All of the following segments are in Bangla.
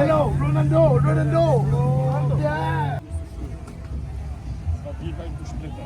Hello, Ronaldo, Ronaldo. Ronaldo. Yeah. Wat hier bij de splitter.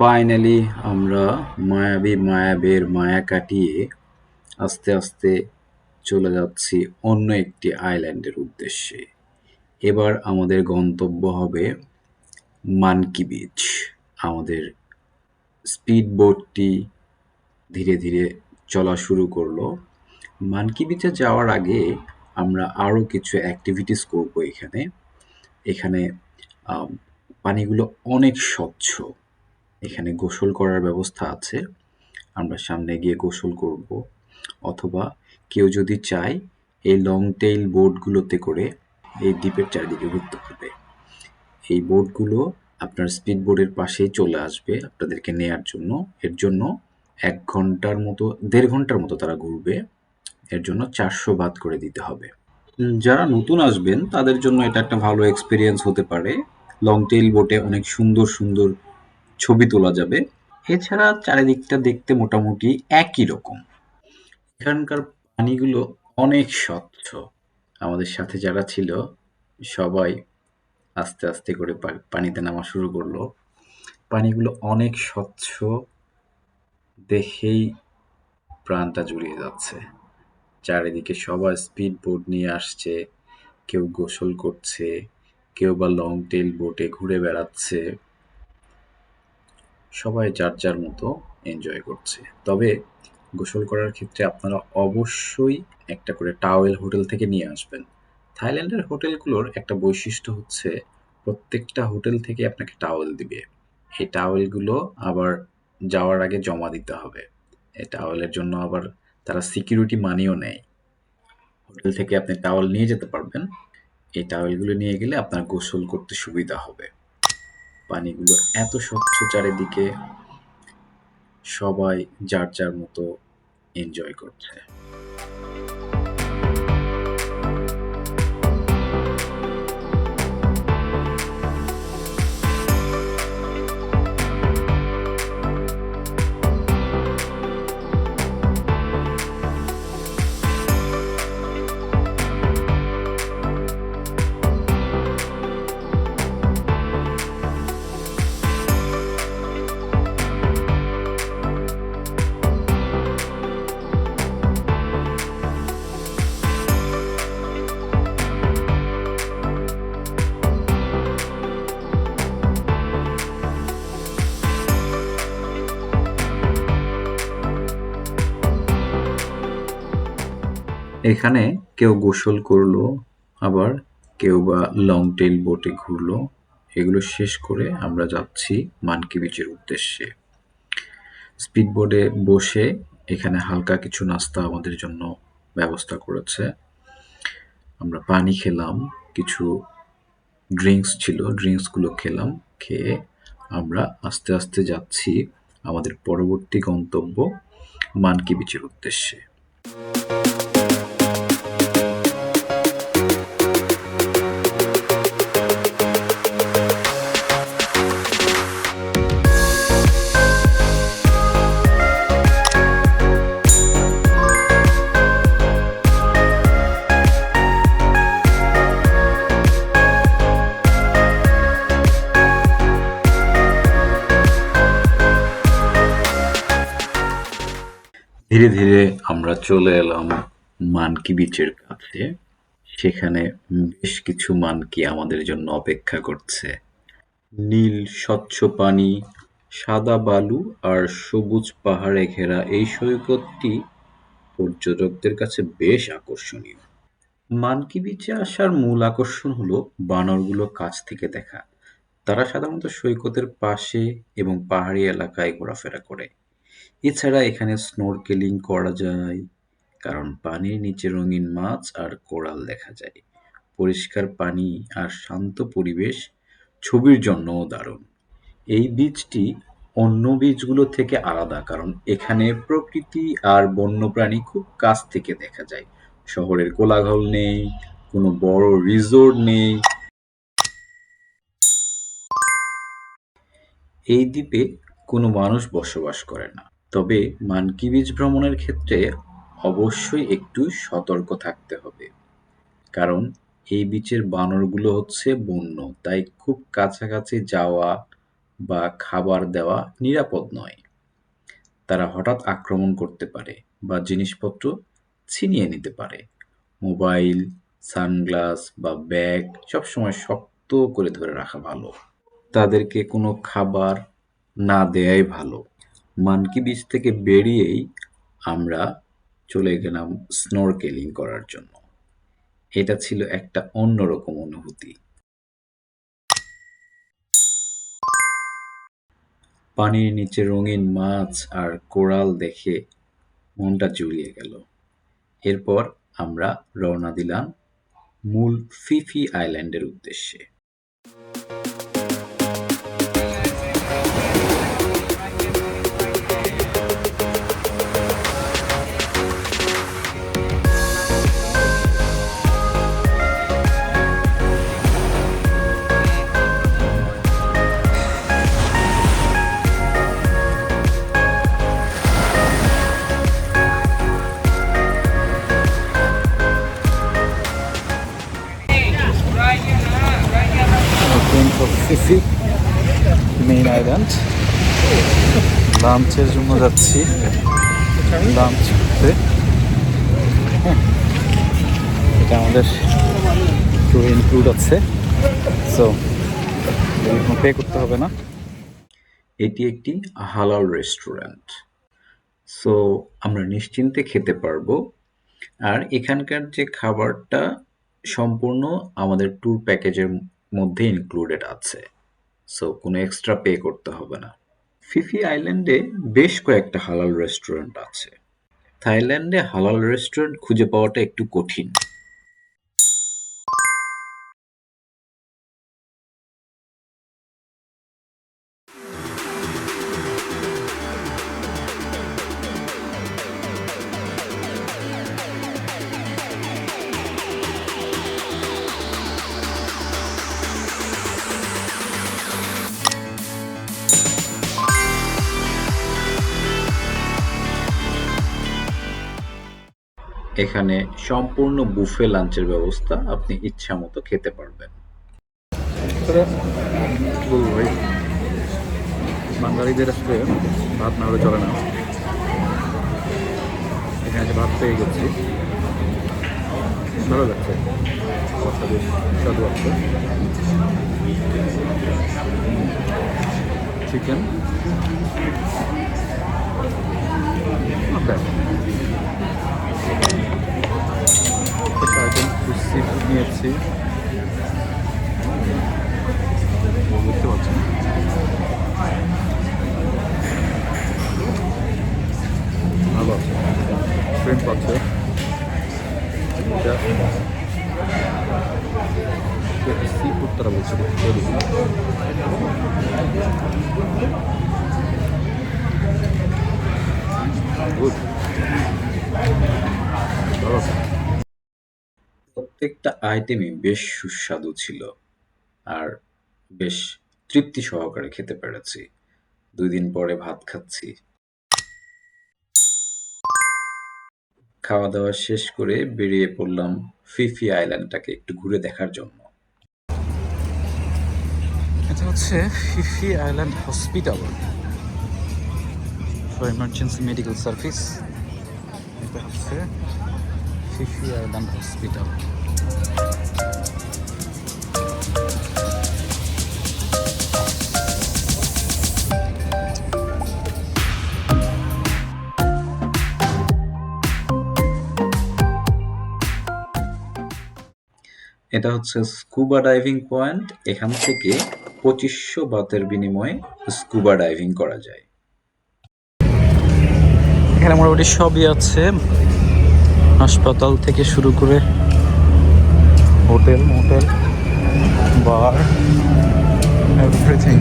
Finally আমরা মায়াবী মায়াবের মায়া কাটিয়ে আস্তে আস্তে চলে যাচ্ছি অন্য একটি আইল্যান্ডের উদ্দেশ্যে। এবার আমাদের গন্তব্য হবে মানকি বিচ আমাদের স্পিড বোটটি ধীরে ধীরে চলা শুরু করল। মানকি বিচে যাওয়ার আগে আমরা আরও কিছু অ্যাক্টিভিটিস করব এখানে। এখানে পানিগুলো অনেক স্বচ্ছ। এখানে গোসল করার ব্যবস্থা আছে। আমরা সামনে গিয়ে গোসল করব। অথবা কেউ যদি চায়, এই লং টেইল বোটগুলোতে করে এই দ্বীপের চারিদিকে ঘুরতে পারবে। এই বোটগুলো আপনার স্পিড বোটের পাশেই চলে আসবে আপনাদেরকে নেয়ার জন্য। এর জন্য এক ঘণ্টার মতো, দেড় ঘণ্টার মতো তারা ঘুরবে। এর জন্য চারশো বাদ করে দিতে হবে। যারা নতুন আসবেন, তাদের জন্য এটা একটা ভালো এক্সপিরিয়েন্স হতে পারে। লং টেইল বোটে অনেক সুন্দর সুন্দর ছবি তোলা যাবে। এছাড়া চারিদিকটা দেখতে মোটামুটি একই রকম। এখানকার পানিগুলো অনেক স্বচ্ছ। আমাদের সাথে যারা ছিল, সবাই আস্তে আস্তে করে পানিতে নামা শুরু করল। পানিগুলো অনেক স্বচ্ছ। দেখেই প্রাণটা জুড়িয়ে যাচ্ছে। চারিদিকে সবাই স্পিড বোট নিয়ে আসছে। কেউ গোসল করছে, কেউ বা লং টেল বোটে ঘুরে বেড়াচ্ছে। সবাই যার যার মতো এনজয় করছে। তবে গোসল করার ক্ষেত্রে আপনারা অবশ্যই একটা করে টাওয়েল হোটেল থেকে নিয়ে আসবেন। থাইল্যান্ডের হোটেলগুলোর একটা বৈশিষ্ট্য হচ্ছে প্রত্যেকটা হোটেল থেকে আপনাকে টাওয়েল দিবে। এই টাওয়েলগুলো আবার যাওয়ার আগে জমা দিতে হবে। এই টাওয়েলের জন্য আবার তারা সিকিউরিটি মানিও নেয়। হোটেল থেকে আপনি টাওয়েল নিয়ে যেতে পারবেন। এই টাওয়েলগুলো নিয়ে গেলে আপনার গোসল করতে সুবিধা হবে। পানিগুলো এত স্বচ্ছ চারিদিকে সবাই যার যার মতো এনজয় করছে। এখানে কেউ গোসল করল, আবার কেউ বা লং টেইল বোটে ঘুরলো। এগুলো শেষ করে আমরা যাচ্ছি মানকি বিচের উদ্দেশ্যে। স্পিড বোটে বসে এখানে হালকা কিছু নাস্তা আমাদের জন্য ব্যবস্থা করেছে। আমরা পানি খেলাম, কিছু ড্রিঙ্কস ছিল ড্রিঙ্কসগুলো খেলাম, খেয়ে আমরা আস্তে আস্তে যাচ্ছি আমাদের পরবর্তী গন্তব্য মানকি বিচের উদ্দেশ্যে। ধীরে ধীরে আমরা চলে এলাম মানকি বিচের কাছে। সেখানে বেশ কিছু মানকি আমাদের জন্য অপেক্ষা করছে। নীল, স্বচ্ছ পানি, সাদা বালু আর সবুজ পাহাড়ে ঘেরা এই সৈকতটি পর্যটকদের কাছে বেশ আকর্ষণীয়। মানকি বিচে আসার মূল আকর্ষণ হলো বানরগুলো কাছ থেকে দেখা। তারা সাধারণত সৈকতের পাশে এবং পাহাড়ি এলাকায় ঘোরাফেরা করে। এছাড়া এখানে স্নোরকেলিং করা যায়, কারণ পানির নিচে রঙিন মাছ আর কোরাল দেখা যায়। পরিষ্কার পানি আর শান্ত পরিবেশ ছবির জন্যও দারুণ। এই বীচটি অন্য বীচগুলো থেকে আলাদা, কারণ এখানে প্রকৃতি আর বন্যপ্রাণী খুব কাছ থেকে দেখা যায়। শহরের কোলাহল নেই, কোনো বড় রিসোর্ট নেই। এই দ্বীপে কোনো মানুষ বসবাস করে না। তবে মানকি বিচ ভ্রমণের ক্ষেত্রে অবশ্যই একটু সতর্ক থাকতে হবে। কারণ এই বিচের বানরগুলো হচ্ছে বন্য, তাই খুব কাছাকাছি যাওয়া বা খাবার দেওয়া নিরাপদ নয়। তারা হঠাৎ আক্রমণ করতে পারে বা জিনিসপত্র ছিনিয়ে নিতে পারে। মোবাইল, সানগ্লাস বা ব্যাগ সবসময় শক্ত করে ধরে রাখা ভালো। তাদেরকে কোনো খাবার না দেয়াই ভালো। মানকি বিচ থেকে বেরিয়েই আমরা চলে গেলাম স্নরকেলিং করার জন্য। এটা ছিল একটা অন্যরকম অনুভূতি। পানির নিচে রঙিন মাছ আর কোরাল দেখে মনটা জুড়িয়ে গেল। এরপর আমরা রওনা দিলাম মূল ফিফি আইল্যান্ডের উদ্দেশ্যে। লাঞ্চের জন্য যাচ্ছি। লাঞ্চ করতে এটা আমাদের ট্যুর ইনক্লুড আছে। সো পে করতে হবে না। এটি একটি হালাল রেস্টুরেন্ট সো আমরা নিশ্চিন্তে খেতে পারব। আর এখানকার যে খাবারটা সম্পূর্ণ আমাদের ট্যুর প্যাকেজের মধ্যে ইনক্লুডেড আছে। সো কোনো এক্সট্রা পে করতে হবে না। ফিফি আইল্যান্ডে বেশ কয়েকটা হালাল রেস্টুরেন্ট আছে। থাইল্যান্ডে হালাল রেস্টুরেন্ট খুঁজে পাওয়াটা একটু কঠিন। এখানে সম্পূর্ণ বুফে লাঞ্চের ব্যবস্থা আপনি ইচ্ছা মতো খেতে পারবেন। বাঙালিদের আসলে ভাত না হলে চলে না। এখানে যে ভাত পেয়ে গেছি। ভালো লাগছে। আছে। চিকেন একটা আইটেম সি ফুড নিয়েছি। বুঝতে পারছি ভালো আছে। শ্রিম্প আছে সি ফুড প্রত্যেকটা আইটেমই বেশ সুস্বাদু ছিল আর বেশ তৃপ্তি সহকারে খেতে পেরেছি। দুই দিন পরে ভাত খাচ্ছি। খাওয়া দাওয়া শেষ করে বেরিয়ে পড়লাম ফিফি আইল্যান্ডটাকে একটু ঘুরে দেখার জন্য। এটা হচ্ছে Phi Phi island hospital for emergency medical service এটা হচ্ছে ফিফি আইল্যান্ড হসপিটাল এটা হচ্ছে স্কুবা ডাইভিং পয়েন্ট এখান থেকে পঁচিশশো বাতের বিনিময়ে স্কুবা ডাইভিং করা যায়। এখানে মোটামুটি সবই আছে। হাসপাতাল থেকে শুরু করে হোটেল মোটেল বার এভরিথিং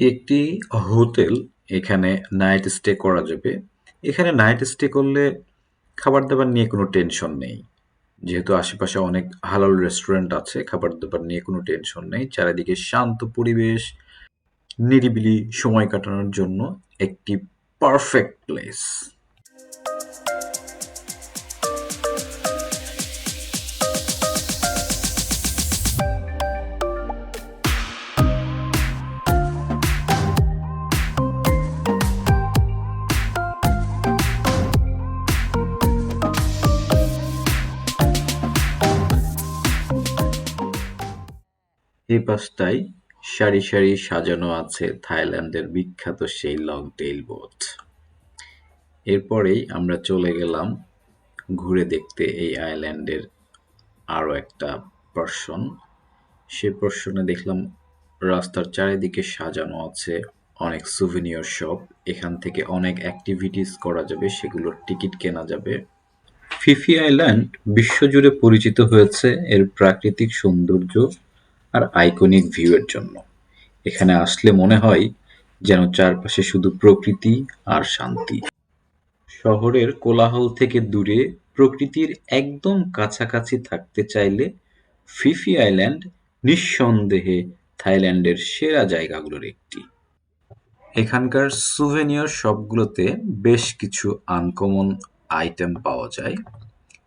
এটি একটি হোটেল এখানে নাইট স্টে করা যাবে। এখানে নাইট স্টে করলে খাবার দাবার নিয়ে কোনো টেনশন নেই। যেহেতু আশেপাশে অনেক হালাল রেস্টুরেন্ট আছে খাবার দাবার নিয়ে কোনো টেনশন নেই। চারিদিকে শান্ত পরিবেশ, নিরিবিলি সময় কাটানোর জন্য একটি পারফেক্ট প্লেস এই পাশটায় সারি সারি সাজানো আছে থাইল্যান্ডের বিখ্যাত সেই লং টেইল বোট। এরপরেই আমরা চলে গেলাম ঘুরে দেখতে এই আইল্যান্ডের আরও একটা পার্সন সে পার্সনে দেখলাম রাস্তার চারিদিকে সাজানো আছে অনেক সুভিনিয়র শপ এখান থেকে অনেক অ্যাক্টিভিটিস করা যাবে, সেগুলোর টিকিট কেনা যাবে। ফিফি আইল্যান্ড বিশ্বজুড়ে পরিচিত হয়েছে এর প্রাকৃতিক সৌন্দর্য আর আইকনিক ভিউয়ের জন্য। এখানে আসলে মনে হয় যেন চারপাশে শুধু প্রকৃতি আর শান্তি। শহরের কোলাহল থেকে দূরে প্রকৃতির একদম কাছাকাছি থাকতে চাইলে ফিফি আইল্যান্ড নিঃসন্দেহে থাইল্যান্ডের সেরা জায়গাগুলোর একটি। এখানকার সুভেনিয়র শপগুলোতে বেশ কিছু আনকমন আইটেম পাওয়া যায়।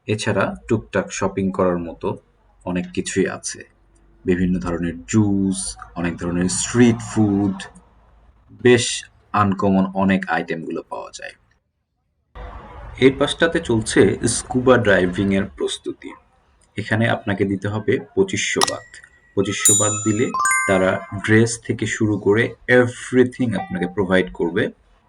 এছাড়া টুকটাক শপিং করার মতো অনেক কিছুই আছে। বিভিন্ন ধরনের জুস অনেক ধরনের স্ট্রিট ফুড বেশ আনকমন অনেক আইটেমগুলো পাওয়া যায়। এই পাশটাতে চলছে স্কুবা ড্রাইভিং এর প্রস্তুতি। এখানে আপনাকে দিতে হবে পঁচিশশো বাদ পঁচিশশো বাদ দিলে তারা ড্রেস থেকে শুরু করে এভরিথিং আপনাকে প্রোভাইড করবে।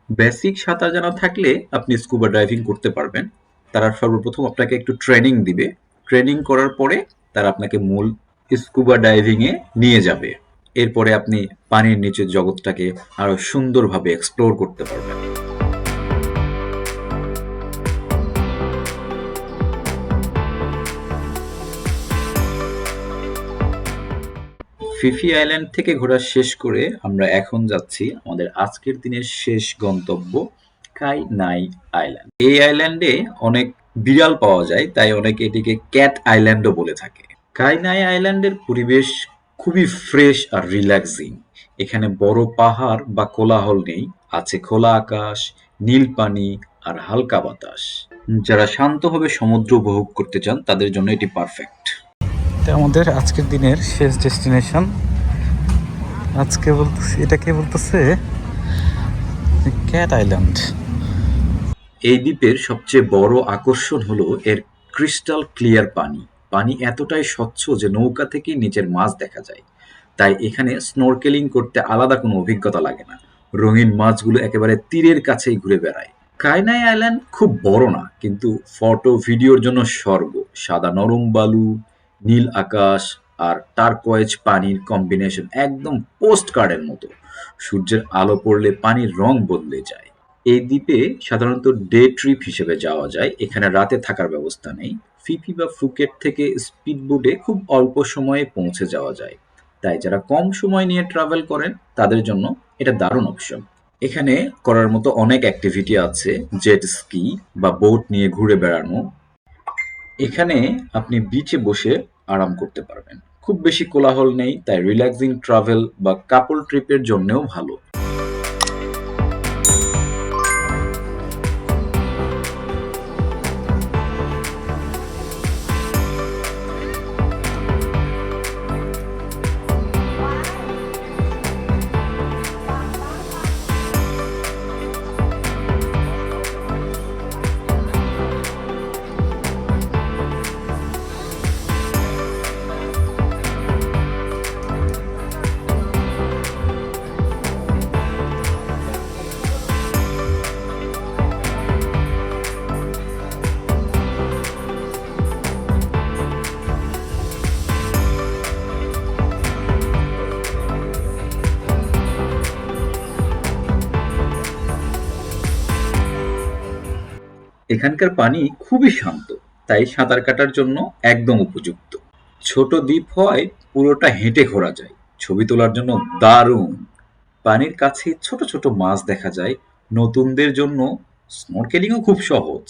বেসিক সাঁতার জানা থাকলে আপনি স্কুবা ড্রাইভিং করতে পারবেন। তারা সর্বপ্রথম আপনাকে একটু ট্রেনিং দিবে। ট্রেনিং করার পরে তারা আপনাকে মূল স্কুবা ডাইভিং এ নিয়ে যাবে। এরপরে আপনি পানির নিচের জগৎটাকে আরও সুন্দরভাবে এক্সপ্লোর করতে পারবেন। ফিফি আইল্যান্ড থেকে ঘোরা শেষ করে আমরা এখন যাচ্ছি আমাদের আজকের দিনের শেষ গন্তব্য কাই নাই আইল্যান্ড এই আইল্যান্ডে অনেক বিড়াল পাওয়া যায়, তাই অনেকে এটিকে ক্যাট আইল্যান্ডও বলে থাকে। কাইনাই আইল্যান্ডের পরিবেশ খুবই ফ্রেশ আর রিল্যাক্সিং। এখানে বড় পাহাড় বা কোলাহল নেই আছে খোলা আকাশ নীল পানি আর হালকা বাতাস। যারা শান্তভাবে সমুদ্র উপভোগ করতে চান তাদের জন্য এটি পারফেক্ট। আমাদের আজকের দিনের শেষ ডেস্টিনেশন। আজকে বলতেছে এটাকে বলতেছে? Cat island. এই দ্বীপের সবচেয়ে বড় আকর্ষণ হলো এর ক্রিস্টাল ক্লিয়ার পানি। পানি এতটাই স্বচ্ছ যে নৌকা থেকেই নিচের মাছ দেখা যায়। তাই এখানে স্নোরকেলিং করতে আলাদা কোনো অভিজ্ঞতা লাগে না। রঙিন মাছগুলো একেবারে তীরের কাছেই ঘুরে বেড়ায়। কাইনাই আইল্যান্ড খুব বড় না, কিন্তু ফটো ভিডিওর জন্য স্বর্গ সাদা নরম বালু, নীল আকাশ আর টারকয়েজ পানির কম্বিনেশন একদম পোস্ট কার্ডের মতো। সূর্যের আলো পড়লে পানির রং বদলে যায়। এই দ্বীপে সাধারণত ডে ট্রিপ হিসেবে যাওয়া যায়। এখানে রাতে থাকার ব্যবস্থা নেই। ফিফি বা ফুকেট থেকে স্পিডবোটে খুব অল্প সময়ে পৌঁছে যাওয়া যায়। তাই যারা কম সময় নিয়ে ট্রাভেল করেন, তাদের জন্য এটা দারুণ অপশন এখানে করার মতো অনেক অ্যাক্টিভিটি আছে জেট স্কি বা বোট নিয়ে ঘুরে বেড়ানো। এখানে আপনি বিচে বসে আরাম করতে পারবেন। খুব বেশি কোলাহল নেই, তাই রিল্যাক্সিং ট্রাভেল বা কাপল ট্রিপের জন্যও ভালো। এখানকার পানি খুবই শান্ত তাই সাঁতার কাটার জন্য একদম উপযুক্ত। ছোট দ্বীপ হয় পুরোটা হেঁটে ঘোরা যায় ছবি তোলার জন্য দারুণ। পানির কাছে ছোট ছোট মাছ দেখা যায় নতুনদের জন্য স্নরকেলিংও খুব সহজ।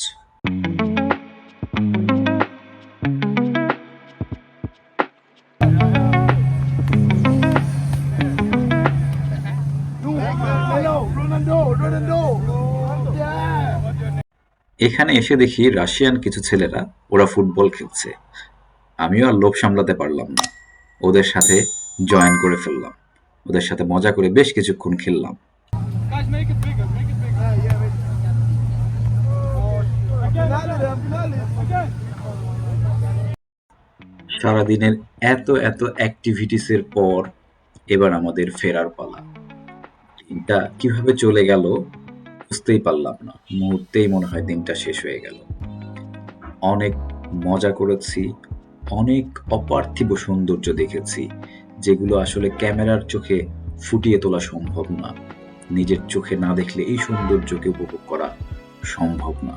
Du, Ronaldo, Ronaldo, Ronaldo. এখানে এসে দেখি রাশিয়ান কিছু ছেলেরা ওরা ফুটবল খেলছে। আমিও আর লোভ সামলাতে পারলাম না। ওদের সাথে জয়েন করে ফেললাম। ওদের সাথে মজা করে বেশ কিছুক্ষণ খেললাম. সারাদিনের এত এত অ্যাক্টিভিটিসের পর এবার আমাদের ফেরার পালা। দিনটা কীভাবে চলে গেল বুঝতেই পারলাম না। মুহূর্তেই মনে হয় দিনটা শেষ হয়ে গেল। অনেক মজা করেছি, অনেক অপার্থিব সৌন্দর্য দেখেছি, যেগুলো আসলে ক্যামেরার চোখে ফুটিয়ে তোলা সম্ভব না। নিজের চোখে না দেখলে এই সৌন্দর্যকে উপভোগ করা সম্ভব না।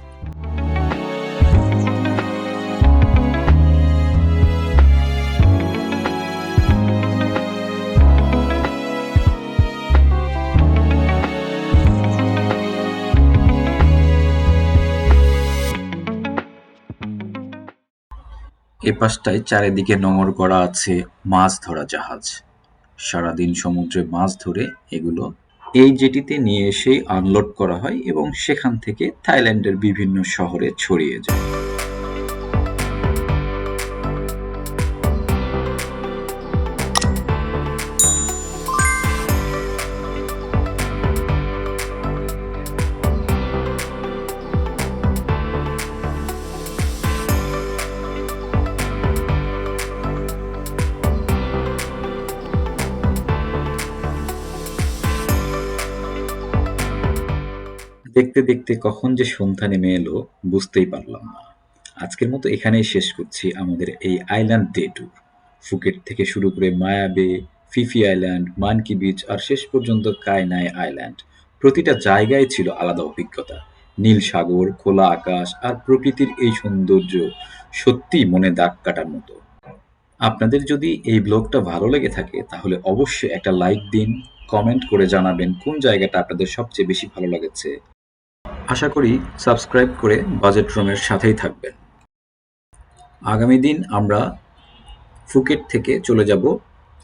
এ পাশটায় চারিদিকে নোঙর করা আছে মাছ ধরা জাহাজ। সারাদিন সমুদ্রে মাছ ধরে এগুলো এই জেটিতে নিয়ে এসেই আনলোড করা হয় এবং সেখান থেকে থাইল্যান্ডের বিভিন্ন শহরে ছড়িয়ে যায়। দেখতে দেখতে কখন যে সন্ধ্যা নেমে এলো, বুঝতেই পারলাম না। আজকের মতো এখানেই শেষ করছি আমাদের এই আইল্যান্ড ডে ট্যুর ফুকেট থেকে শুরু করে Maya Bay, Phi Phi island monkey beach আর শেষ পর্যন্ত কায়নায় আইল্যান্ড প্রতিটা জায়গায় ছিল আলাদা অভিজ্ঞতা। নীল সাগর, খোলা আকাশ আর প্রকৃতির এই সৌন্দর্য সত্যিই মনে দাগ কাটার মতো। আপনাদের যদি এই ব্লগটা ভালো লেগে থাকে, তাহলে অবশ্যই একটা লাইক দিন কমেন্ট করে জানাবেন কোন জায়গাটা আপনাদের সবচেয়ে বেশি ভালো লেগেছে। আশা করি সাবস্ক্রাইব করে বাজেট রুমের সাথেই থাকবেন। আগামী দিন আমরা ফুকেট থেকে চলে যাব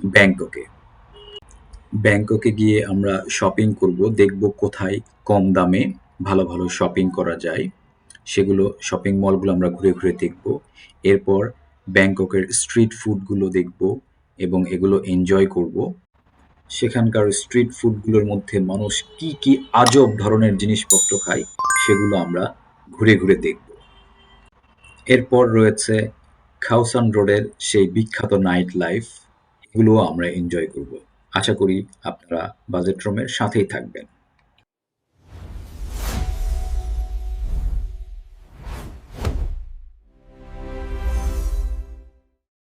ব্যাংককে। ব্যাংককে গিয়ে আমরা শপিং করব, দেখব কোথায় কম দামে ভালো ভালো শপিং করা যায়। সেগুলো শপিং মলগুলো আমরা ঘুরে ঘুরে দেখব। এরপর ব্যাংককের স্ট্রিট ফুডগুলো দেখব এবং এগুলো এনজয় করব। সেখানকার স্ট্রিট ফুডগুলোর মধ্যে মানুষ কি কি আজব ধরনের জিনিসপত্র খায়, সেগুলো আমরা ঘুরে ঘুরে দেখব। এরপর রয়েছে খাউসান রোডের সেই বিখ্যাত নাইট লাইফ এগুলোও আমরা এনজয় করব। আশা করি আপনারা বাজেট রুমের সাথেই থাকবেন।